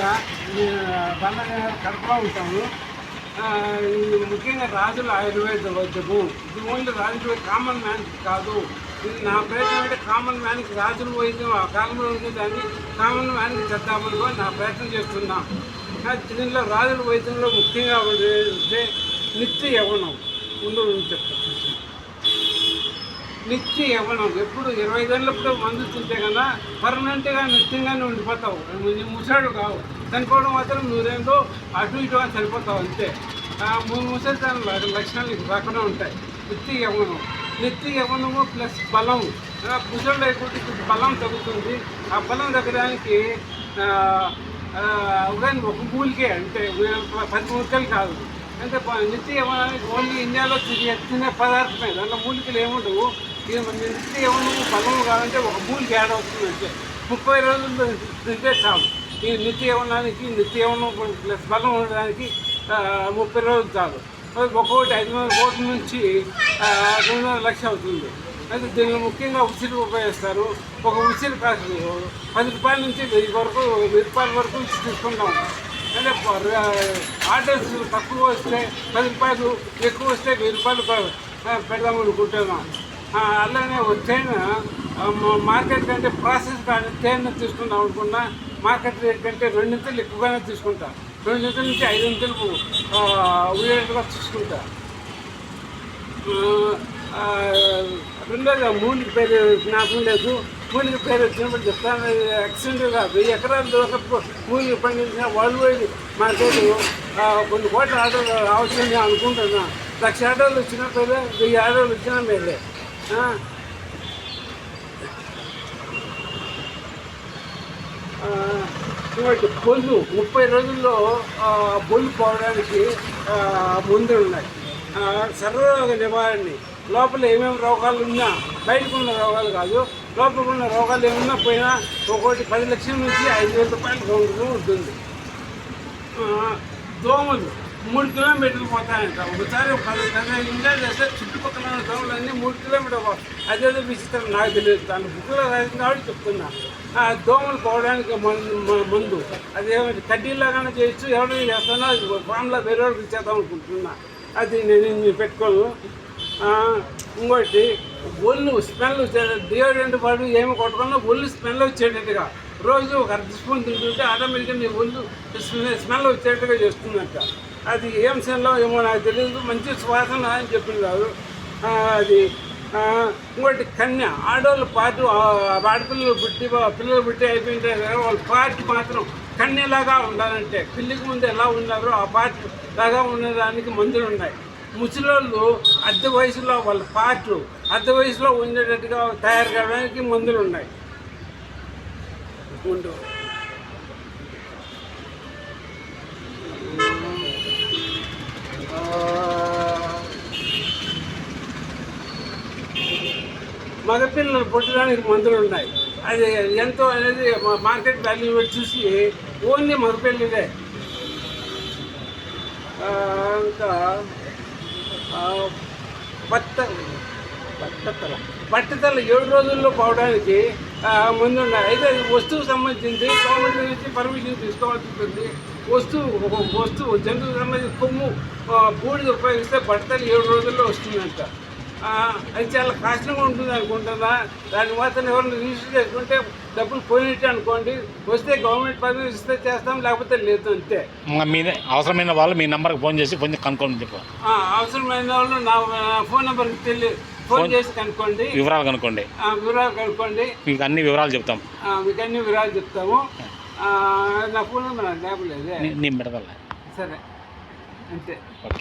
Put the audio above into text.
జిల్లా బండ కడపలో ఉంటాము. ఇది ముఖ్యంగా రాజుల ఆయుర్వేద వైద్యము ఇది ఓన్లీ రాజుల కామన్ మ్యాన్కి కాదు. ఇది నా ప్రయత్నం అంటే కామన్ మ్యాన్కి రాజుల వైద్యం ఆ కాలంలో ఉంది దాన్ని కామన్ మ్యాన్కి చేద్దామని నా ప్రయత్నం చేస్తున్నా. దీనిలో రాజుల వైద్యంలో ముఖ్యంగా నిత్య యవనం ముందు చెప్తాను నిత్య యవ్వనం ఎప్పుడు ఇరవై గంటలప్పుడు మందు తింటే కదా పర్మనెంట్గా నిత్యంగానే ఉండిపోతావు. నీ ముసాడు కావు. చనిపోవడం మాత్రం నువ్వేందో అటు ఇటుగా చనిపోతావు అంతే. మూడు మూడు దాని లక్షణాలు నీకు రాకుండా ఉంటాయి. నిత్య యవ్వనం నిత్య యవ్వనము ప్లస్ బలం ముసలు అయిపోతే బలం తగ్గుతుంది. ఆ బలం తగ్గడానికి ఉదయం ఒక మూలికే అంటే పది ముక్కలు కాదు. అంటే ప- నిత్య యవ్వనానికి ఓన్లీ ఇండియాలో తిరిగి తినే పదార్థమే. దాంట్లో మూలికలు ఏముండవు. ఇది మన నిత్య యవ్వనము కావాలంటే ఒక మూలిక యాడ్ వస్తుంది అంటే ముప్పై రోజులు తింటే చాలు. ఈ నిత్య యవ్వనానికి నిత్య ప్లస్ బలం ఉండడానికి ముప్పై రోజులు చాలు. ఒక్కొక్కటి ఐదు వందల కోట్ల నుంచి రెండు వందల లక్షలు అవుతుంది. అయితే దీనిలో ముఖ్యంగా ఉసిరి ఉపయోగిస్తారు. ఒక ఉసిరి కాసు పది రూపాయల నుంచి వెయ్యి వరకు వెయ్యి రూపాయల వరకు తీసుకుంటాం. అంటే ఆర్డర్స్ తక్కువ వస్తే పది రూపాయలు ఎక్కువ వస్తే వెయ్యి రూపాయలు పెడదాం అనుకుంటున్నాం. అలానే తేనె మార్కెట్ కంటే ప్రాసెస్ కానీ తేనె తీసుకుందాం అనుకున్నా మార్కెట్ రేట్ కంటే రెండింతలు ఎక్కువగానే తీసుకుంటా. రెండింతల నుంచి ఐదింతలు ఉండేట్టుగా తీసుకుంటా. రెండోది ఆ పేరు జ్ఞాపకం లేదు. మూడు పేరు వచ్చినప్పుడు చెప్తాను యాక్సిడెంట్గా వెయ్యి ఎకరాలు దొరకపు మూలిక పండించిన వాళ్ళు పోయి మాకేది కొన్ని కోట్ల ఆర్డర్ రావచ్చని అనుకుంటున్నాను లక్ష ఆర్డర్లు వచ్చిన పేరే వెయ్యి ఆర్డర్లు వచ్చినా మేలే. చూడండి పొందు బొల్లు ముప్పై రోజుల్లో బొల్లు పోవడానికి ముందు ఉన్నాయి. సర్వరోగ నివారణని. లోపల ఏమేమి రోగాలు ఉన్నా బయటకు ఉన్న రోగాలు కాదు. లోపల ఉన్న రోగాలు ఏమున్నా పోయినా ఒకటి పది లక్షల నుంచి ఐదు వేల రూపాయలు కౌంటర్ ఉంటుంది. దోమలు. మూడు కిలోమీటర్లు పోతాయంట. ఒకసారి పది పదిహేను నిమిషాలు చేస్తే చుట్టుపక్కల ఉన్న దోమలన్నీ మూడు కిలోమీటర్ అదేదో విచిత్రం నాకు తెలియదు. దాని బుక్లో రాసింది కాబట్టి చెప్తున్నా. ఆ దోమలు పోవడానికి మందు అది మందు కడ్డీలాగానే చేయొచ్చు ఎవరైనా చేస్తానో అది ఫామ్లో వేరే వాళ్ళకి ఇచ్చేద్దాం అనుకుంటున్నా. అది నేను పెట్టుకోను. ఇంకోటి ఒళ్ళు స్మెల్ డియోడ్రెంట్ వాడు ఏమి కొట్టుకున్నా ఒళ్ళు స్మెల్ వచ్చేటట్టుగా రోజు ఒక అర్ధ స్పూన్ తింటుంటే ఆటోమేటిక్గా నీ ఒళ్ళు స్మెల్ స్మెల్ వచ్చేటట్టుగా చేస్తుందంట. అది ఏం సెల్లో ఏమో నాకు తెలియదు మంచి సువాసన అని చెప్పినారు. అది ఇంకోటి కన్య. ఆడవాళ్ళ పాటు ఆడపిల్లలు పుట్టి వా- పిల్లలు పుట్టి అయిపోయింటే వాళ్ళ పార్టీ మాత్రం కన్యలాగా ఉండాలంటే పిల్లికి ముందు ఎలా ఉన్నారో ఆ పార్టీ లాగా ఉండడానికి మందులు ఉన్నాయి. ముసలోళ్ళు అర్ధ వయసులో వాళ్ళ పార్ట్లు అర్ధ వయసులో ఉండేటట్టుగా తయారు కావడానికి మందులు ఉన్నాయి. ఉండవు ఆ, మగపిల్లలు పుట్టడానికి మందులు ఉన్నాయి అది ఎంతో అనేది మార్కెట్ వాల్యూ పెట్టి చూసి ఓన్లీ మగపిల్లలే. ఇంకా ఆ, బట్ట బట్టతల బట్టతల ఏడు రోజుల్లో పోవడానికి ముందు ఉన్నాయి అయితే అది సంబంధించి సంబంధించింది గవర్నమెంట్ నుంచి పర్మిషన్ తీసుకోవాల్సి ఉంటుంది. వస్తువు ఒక వస్తువు జంతువు సంబంధించి కొమ్ము బూడిద ఉపయోగిస్తే బట్టతలు ఏడు రోజుల్లో వస్తుందంట. అది చాలా కష్టంగా ఉంటుంది అనుకుంటున్నా. దాన్ని మాత్రం ఎవరైనా రిజిస్టర్ చేసుకుంటే డబ్బులు పోయినట్టు అనుకోండి. వస్తే గవర్నమెంట్ పర్మిషన్ ఇస్తే చేస్తాం లేకపోతే లేదు అంతే. మీ అవసరమైన వాళ్ళు మీ నెంబర్కి ఫోన్ చేసి ఫోన్ కనుక్కోండి అవసరమైన వాళ్ళు నా ఫోన్ నెంబర్కి తెలియ ఫోన్ చేసి కనుక్కోండి. వివరాలు కనుక్కోండి. ఆ, వివరాలు కనుక్కోండి. మీకు అన్ని వివరాలు చెప్తాం. ఆ, మీకు అన్ని వివరాలు చెప్తాము. నా ఫోన్ నెంబర్ నాకు లేకపోలేదే. నీ- నీ పెడతాలే. సరే. అంతే. ఓకే.